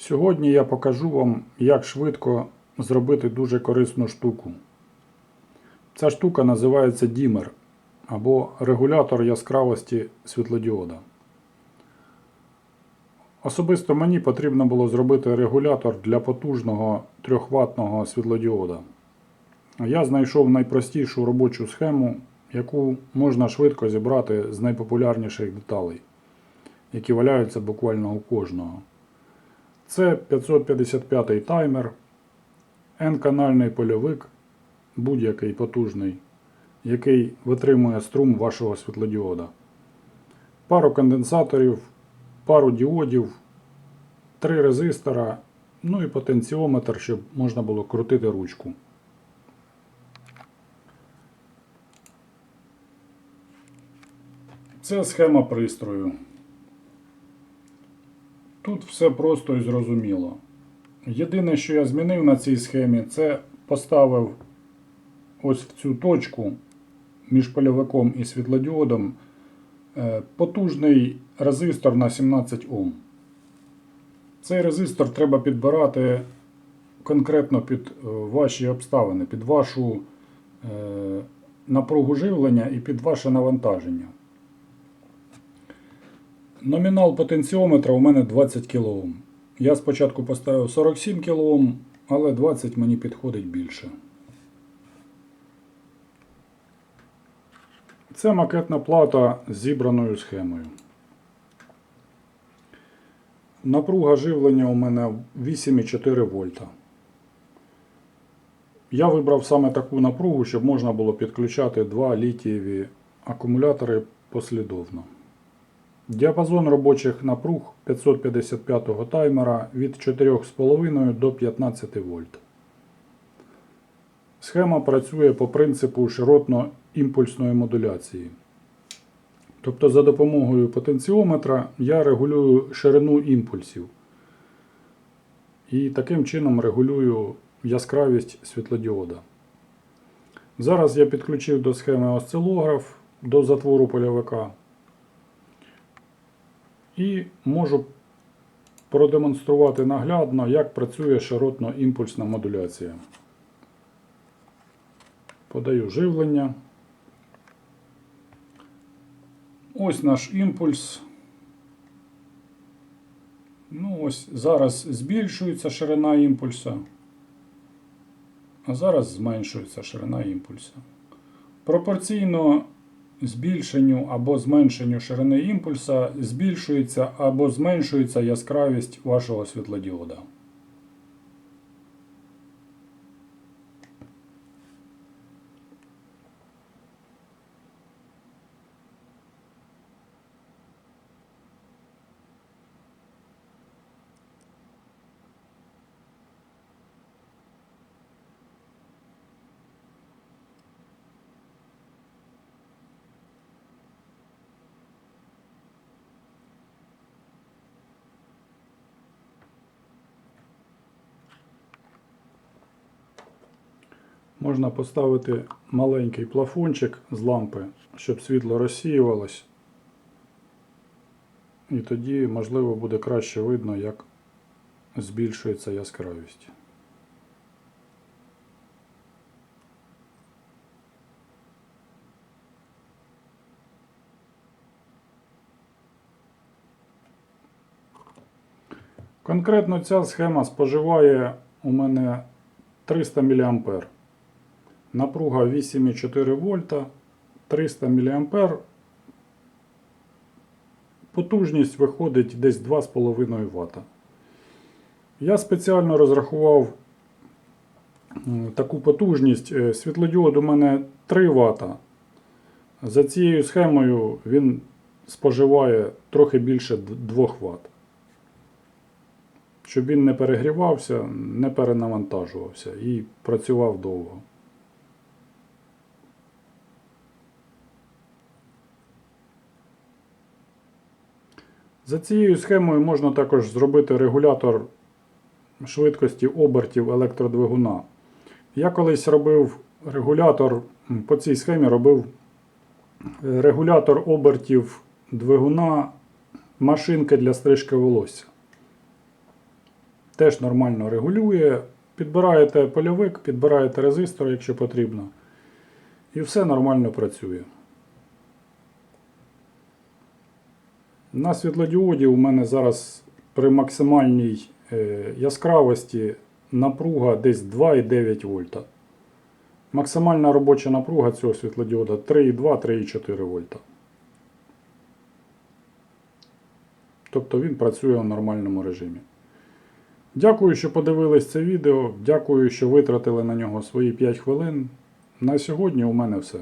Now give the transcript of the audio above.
Сьогодні я покажу вам, як швидко зробити дуже корисну штуку. Ця штука називається дімер або регулятор яскравості світлодіода. Особисто мені потрібно було зробити регулятор для потужного 3-ваттного світлодіода. Я знайшов найпростішу робочу схему, яку можна швидко зібрати з найпопулярніших деталей, які валяються буквально у кожного. Це 555 таймер, N-канальний польовик, будь-який потужний, який витримує струм вашого світлодіода. Пару конденсаторів, пару діодів, три резистора, ну і потенціометр, щоб можна було крутити ручку. Це схема пристрою. Тут все просто і зрозуміло. Єдине, що я змінив на цій схемі, це поставив ось в цю точку між польовиком і світлодіодом е, потужний резистор на 17 Ом. Цей резистор треба підбирати конкретно під е, ваші обставини, під вашу е, напругу живлення і під ваше навантаження. Номінал потенціометра у мене 20 кОм. Я спочатку поставив 47 кОм, але 20 мені підходить більше. Це макетна плата з зібраною схемою. Напруга живлення у мене 8,4 вольта. Я вибрав саме таку напругу, щоб можна було підключати два літієві акумулятори послідовно. Діапазон робочих напруг 555 таймера від 4,5 до 15 вольт. Схема працює по принципу широтно-імпульсної модуляції. Тобто за допомогою потенціометра я регулюю ширину імпульсів. І таким чином регулюю яскравість світлодіода. Зараз я підключив до схеми осцилограф до затвору польовика. І можу продемонструвати наглядно, як працює широтно-імпульсна модуляція. Подаю живлення. Ось наш імпульс. Ну, ось зараз збільшується ширина імпульса, а зараз зменшується ширина імпульса. Пропорційно збільшенню або зменшенню ширини імпульса збільшується або зменшується яскравість вашого світлодіода. Можна поставити маленький плафончик з лампи, щоб світло розсіювалось. І тоді, можливо, буде краще видно, як збільшується яскравість. Конкретно ця схема споживає у мене 300 мА. Напруга 8,4 вольта, 300 мА. Потужність виходить десь 2,5 Вт. Я спеціально розрахував таку потужність. Е, Світлодіод у мене 3 Вт. За цією схемою він споживає трохи більше 2 Вт. Щоб він не перегрівався, не перенавантажувався і працював довго. За цією схемою можна також зробити регулятор швидкості обертів електродвигуна. Я колись робив регулятор, по цій схемі робив е, регулятор обертів двигуна машинки для стрижки волосся. теж нормально регулює. Підбираєте польовик, підбираєте резистор, якщо потрібно. І все нормально працює. На світлодіоді у мене зараз при максимальній е, яскравості напруга десь 2,9 вольта. Максимальна робоча напруга цього світлодіода 3,2-3,4 вольта. Тобто він працює у нормальному режимі. Дякую, що подивились це відео. Дякую, що витратили на нього свої 5 хвилин. На сьогодні у мене все.